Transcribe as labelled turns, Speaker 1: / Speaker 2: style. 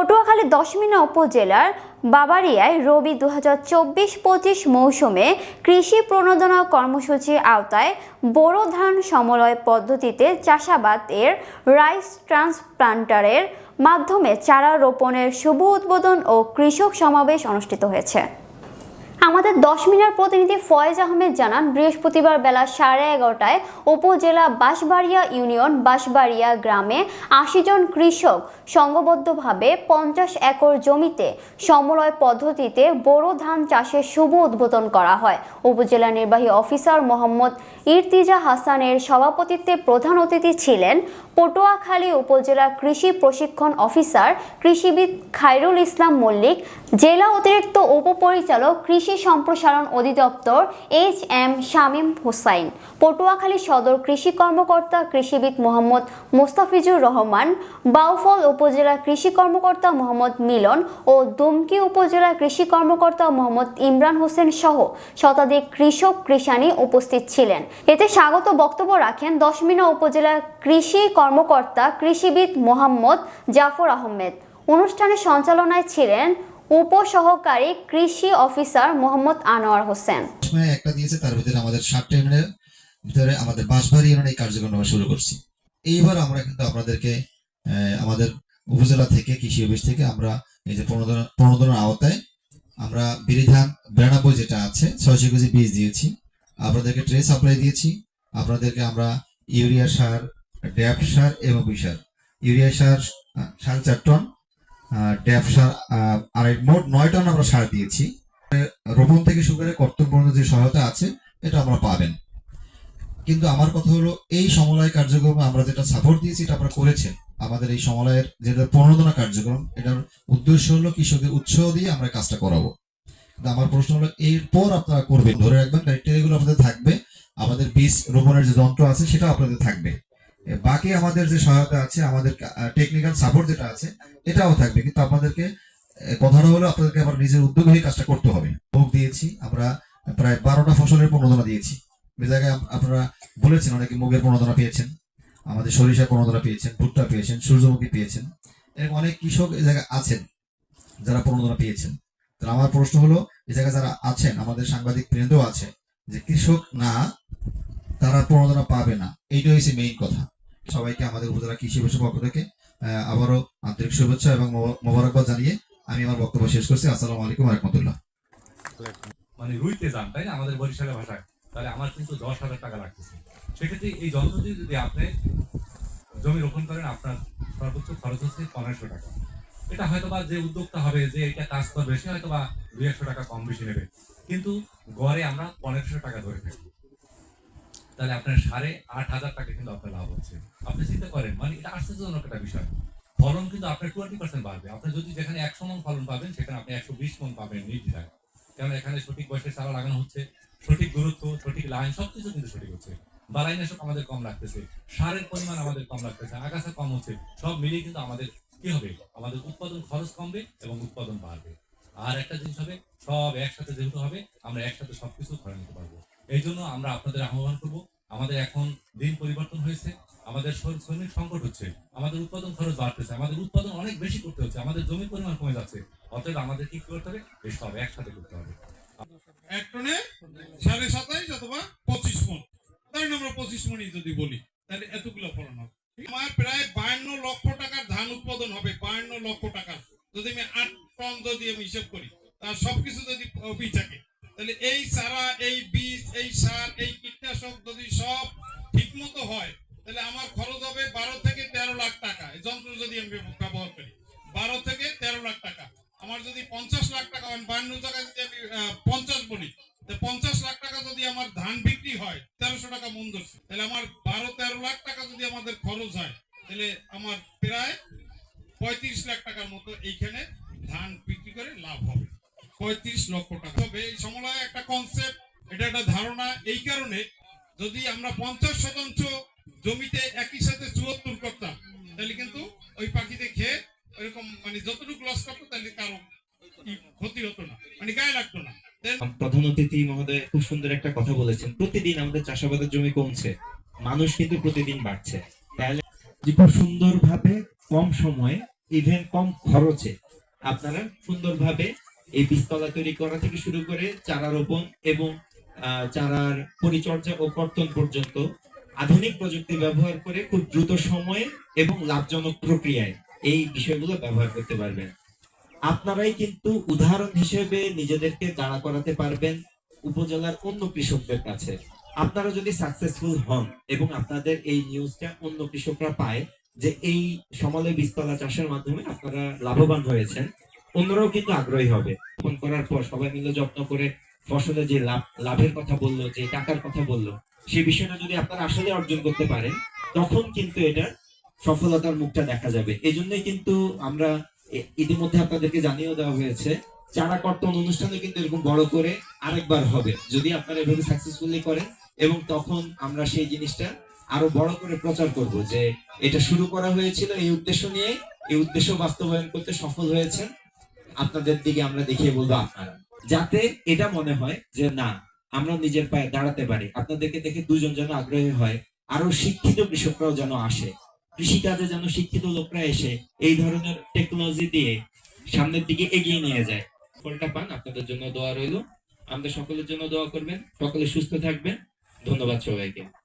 Speaker 1: পটুয়াখালী দশমিনা উপজেলার বাবারিয়ায় রবি দু হাজার চব্বিশ পঁচিশ মৌসুমে কৃষি প্রণোদনা কর্মসূচির আওতায় বোরো ধান সমলয় পদ্ধতিতে চাষাবাদ এর রাইস ট্রান্সপ্লান্টারের মাধ্যমে চারা রোপণের শুভ উদ্বোধন ও কৃষক সমাবেশ অনুষ্ঠিত হয়েছে। আমাদের দশ মিনার প্রতিনিধি ফয়েজ আহমেদ জানান, বৃহস্পতিবার বেলা সাড়ে এগারোটায় উপজেলা বাঁশবাড়িয়া ইউনিয়ন বাঁশবাড়িয়া গ্রামে আশি জন কৃষক সংঘবদ্ধভাবে পঞ্চাশ একর জমিতে সমলয় পদ্ধতিতে বোরো ধান চাষের শুভ উদ্বোধন করা হয়। উপজেলা নির্বাহী অফিসার মোহাম্মদ ইরতিজা হাসানের সভাপতিত্বে প্রধান অতিথি ছিলেন পটুয়াখালী উপজেলা কৃষি প্রশিক্ষণ অফিসার কৃষিবিদ খায়রুল ইসলাম মল্লিক জেলা অতিরিক্ত উপপরিচালক, কৃষি সম্প্রসারণ অধিদপ্তর এইচ এম শামীম হুসাইন, পটুয়াখালী সদর কৃষি কর্মকর্তা কৃষিবিদ মোহাম্মদ মোস্তাফিজুর রহমান, বাউফল উপজেলা কৃষি কর্মকর্তা মোহাম্মদ মিলন ও দুমকি উপজেলা কৃষি কর্মকর্তা মোহাম্মদ ইমরান হোসেন সহ শতাধিক কৃষক কৃষানি উপস্থিত ছিলেন। এতে স্বাগত বক্তব্য রাখেন দশমিনা উপজেলা কৃষি কর্মকর্তা কৃষিবিদ মোহাম্মদ জাফর আহমেদ। অনুষ্ঠানের সঞ্চালনায় ছিলেন উপসহকারী কৃষি অফিসার মোহাম্মদ আনোয়ার হোসেন।
Speaker 2: একটা দিয়েছে, তার ভিতরে আমাদের ষাটটা ইউনিয়নের ভিতরে আমাদের বাঁশবাড়ি ইউনিয়ন কার্যক্রম আমরা শুরু করছি। এইবার আমরা কিন্তু আপনাদেরকে আমাদের উপজেলা থেকে, কৃষি অফিস থেকে আমরা এই যে প্রণোদনা প্রণোদনার আওতায় আমরা বিরিধান বিরানব্বই যেটা আছে, ছয়শো কেজি বীজ দিয়েছি। আপনাদেরকে ট্রে সাপ্লাই দিয়েছি। আপনাদেরকে আমরা ইউরিয়া সার ড্যাপ সার এবং বিসার ইউরিয়া সার, সাড়ে চার টন। ড্যাপ সার আহ, মোট নয় টন আমরা সার দিয়েছি। রোপণ থেকে শুরু করে কর্তন পর্যন্ত যে সহায়তা আছে এটা আমরা পাবেন। কিন্তু আমার কথা হলো এই সমলয় কার্যক্রমে আমরা যেটা সাপোর্ট দিয়েছি এটা আপনারা করেছেন। আমাদের এই সমলয়ের যেটা প্রণোদনা কার্যক্রম এটার উদ্দেশ্য হলো কৃষকের উৎসাহ দিয়ে আমরা কাজটা করাবো। আমার প্রশ্ন হলো এরপর আপনারা করবেন? ধরে রাখবেন ক্রাইটেরিয়াগুলো আপনাদের থাকবে। আমাদের বীজ রোপণের যে যন্ত্র আছে সেটা আপনাদের থাকবে। বাকি আমাদের যে সহায়তা আছে আমাদের টেকনিক্যাল সাপোর্ট যেটা আছে এটাও থাকবে। কিন্তু আপনাদেরকে এ, কথাটা হলো আপনাদেরকে আবার নিজের উদ্যোগ হয়ে কাজটা করতে হবে। ভোগ দিয়েছি আমরা প্রায় বারোটা ফসলের প্রণোদনা দিয়েছি। যে জায়গায় আপনারা বলেছেন অনেকে মুগের প্রণোদনা পেয়েছেন আমাদের সরিষা প্রণোদনা পেয়েছেন ভুট্টা পেয়েছেন সূর্যমুখী পেয়েছেন এরকম অনেক কৃষক এই জায়গায় আছেন যারা প্রণোদনা পেয়েছেন। তো আমার প্রশ্ন হলো এই জায়গায় যারা আছেন আমাদের সাংবাদিক বৃন্দও আছে যে কৃষক না তারা প্রণোদনা পাবে না। এইটা হচ্ছে মেইন কথা। সবাইকে আমাদের উপজেলা কৃষি অফিসের পক্ষ থেকে আবারও আন্তরিক শুভেচ্ছা এবং মোবারকবাদ জানিয়ে আমি আমার বক্তব্য শেষ করছি। আসসালামু আলাইকুম রহমতুল্লাহ।
Speaker 3: মানে রুইতে যান, তাই না? আমাদের বরিশালের ভাষায়। তাহলে আমার কিন্তু দশ হাজার টাকা লাগতেছে। সেক্ষেত্রে এই যন্ত্রটি যদি আপনি জমি রোপণ করেন, আপনার সর্বোচ্চ খরচ হচ্ছে পনেরোশো টাকা। এটা হয়তো বা যে উদ্যোক্তা হবে, যে এটা কাজ করবে, সে হয়তো বা দুই একশো টাকা কম বেশি নেবে। কিন্তু গড়ে আমরা পনেরোশো টাকা ধরে থাকি। তাহলে আপনার সাড়ে আট হাজার টাকা কিন্তু আপনার লাভ হচ্ছে। আপনি চিন্তা করেন মানে এটা আশ্চর্যজনক একটা বিষয়। ফলন কিন্তু আপনার টোয়েন্টি পার্সেন্ট বাড়বে। আপনি যদি যেখানে একশো মন ফলন পাবেন, সেখানে আপনি একশো বিশ মন পাবেন নির্দ্বিধায়। কারণ এখানে সঠিক বয়সে চারা লাগানো হচ্ছে, সঠিক দূরত্ব সঠিক লাইন সবকিছু কিন্তু সঠিক হচ্ছে। বালাইনাশক আমাদের কম লাগতেছে, সারের পরিমাণ আমাদের কম লাগতেছে, আগাছা কম হচ্ছে, সব মিলিয়ে কিন্তু আমাদের কি হবে? আমাদের উৎপাদন খরচ কমবে এবং উৎপাদন বাড়বে। আর একটা জিনিস হবে, সব একসাথে যেহেতু হবে, আমরা একসাথে সবকিছু ধরে নিতে পারব। এই জন্য আমরা আপনাদের আহ্বান করব। আমাদের এখন দিন পরিবর্তন হয়েছে, আমাদের শ্রমিক সংকট হচ্ছে, আমাদের উৎপাদন খরচ বাড়তেছে, আমাদের উৎপাদন অনেক বেশি করতে হচ্ছে, আমাদের জমির পরিমাণ কমে যাচ্ছে, অতএব আমাদের কি করতে হবে? এই সব একসাথে করতে হবে।
Speaker 4: এই চারা এই এই সার, এই কীটনাশক যদি সব ঠিক মতো হয়, তাহলে আমার খরচ হবে বারো থেকে তেরো লাখ টাকা। এই যন্ত্র যদি আমি ব্যবহার করি, বারো থেকে তেরো লাখ টাকা। আমার যদি পঞ্চাশ লাখ টাকা হয় বান্ন টাকা যদি আমি পঞ্চাশ বলি পঞ্চাশ লাখ টাকা যদি আমার ধান বিক্রি হয়, তেরোশো টাকা মন ধরছে। তাহলে আমার বারো তেরো লাখ টাকা যদি আমাদের খরচ হয়, তাহলে আমার প্রায় পঁয়ত্রিশ লাখ টাকার মতো এইখানে ধান বিক্রি করে লাভ হবে। পঁয়ত্রিশ লক্ষ টাকা। তবে এই সমলয় একটা কনসেপ্ট এটা একটা ধারণা এই কারণে যদি আমরা পঞ্চাশ শতাংশ জমিতে একই সাথে চুয়াত্তর করতাম, তাহলে কিন্তু ওই পাখিতে খেয়ে ওইরকম মানে যতটুকু লস করতো, তাহলে কারও ক্ষতি হতো না মানে গায়ে লাগতো না।
Speaker 5: প্রধান অতিথি মহোদয় খুব সুন্দর একটা কথা বলেছেন, প্রতিদিন আমাদের চাষাবাদের জমি কমছে, মানুষ কিন্তু প্রতিদিন বাড়ছে। তাহলে খুব সুন্দরভাবে কম সময়ে ইভেন কম খরচে আপনারা সুন্দরভাবে এই বীজতলা তৈরি করা থেকে শুরু করে চারা রোপণ এবং চারার পরিচর্যা ও কর্তন পর্যন্ত আধুনিক প্রযুক্তি ব্যবহার করে খুব দ্রুত সময়ে এবং লাভজনক প্রক্রিয়ায় এই বিষয়গুলো ব্যবহার করতে পারবেন। আপনারাই কিন্তু উদাহরণ হিসেবে নিজেদেরকে দাঁড়া করাতে পারবেন উপজেলার অন্য কৃষকদের কাছে। আপনারা যদি সাকসেসফুল হন এবং আপনাদের এই নিউজটা অন্য কৃষকরা পায় যে এই সমলে বীজতলা চাষের মাধ্যমে আপনারা লাভবান হয়েছেন, অন্যরাও কিন্তু আগ্রহী হবে। ফোন করার পর সবাই মিলে যত্ন করে ফসলে যে লাভ, লাভের কথা বলল, যে টাকার কথা বলল সেই বিষয়টা যদি আপনারা আসলে অর্জন করতে পারেন, তখন কিন্তু এটা সফলতার মুখটা দেখা যাবে। এই জন্যই কিন্তু আমরা ইতিমধ্যে আপনাদেরকে জানিয়ে দেওয়া হয়েছে, চারা কর্তন অনুষ্ঠানে কিন্তু এরকম বড় করে আরেকবার হবে। যদি আপনারা এভাবে সাকসেসফুলি করেন, এবং তখন আমরা সেই জিনিসটা আরও বড় করে প্রচার করব যে এটা শুরু করা হয়েছিল এই উদ্দেশ্য নিয়ে এই উদ্দেশ্য বাস্তবায়ন করতে সফল হয়েছে আপনাদের দিকে আমরা দেখিয়ে বলব আপনারা। যাতে এটা মনে হয় যে না, আমরা নিজের পায়ে দাঁড়াতে পারি। আপনাদেরকে দেখে দুজন যেন আগ্রহী হয়, আরও শিক্ষিত কৃষকরাও যেন আসে। কৃষিকাজে যেন শিক্ষিত লোকরা এসে এই ধরনের টেকনোলজি দিয়ে সামনের দিকে এগিয়ে নিয়ে যায়। ফলটা পান, আপনাদের জন্য দোয়া রইল। আমাদের সকলের জন্য দোয়া করবেন। সকলে সুস্থ থাকবেন। ধন্যবাদ সবাইকে।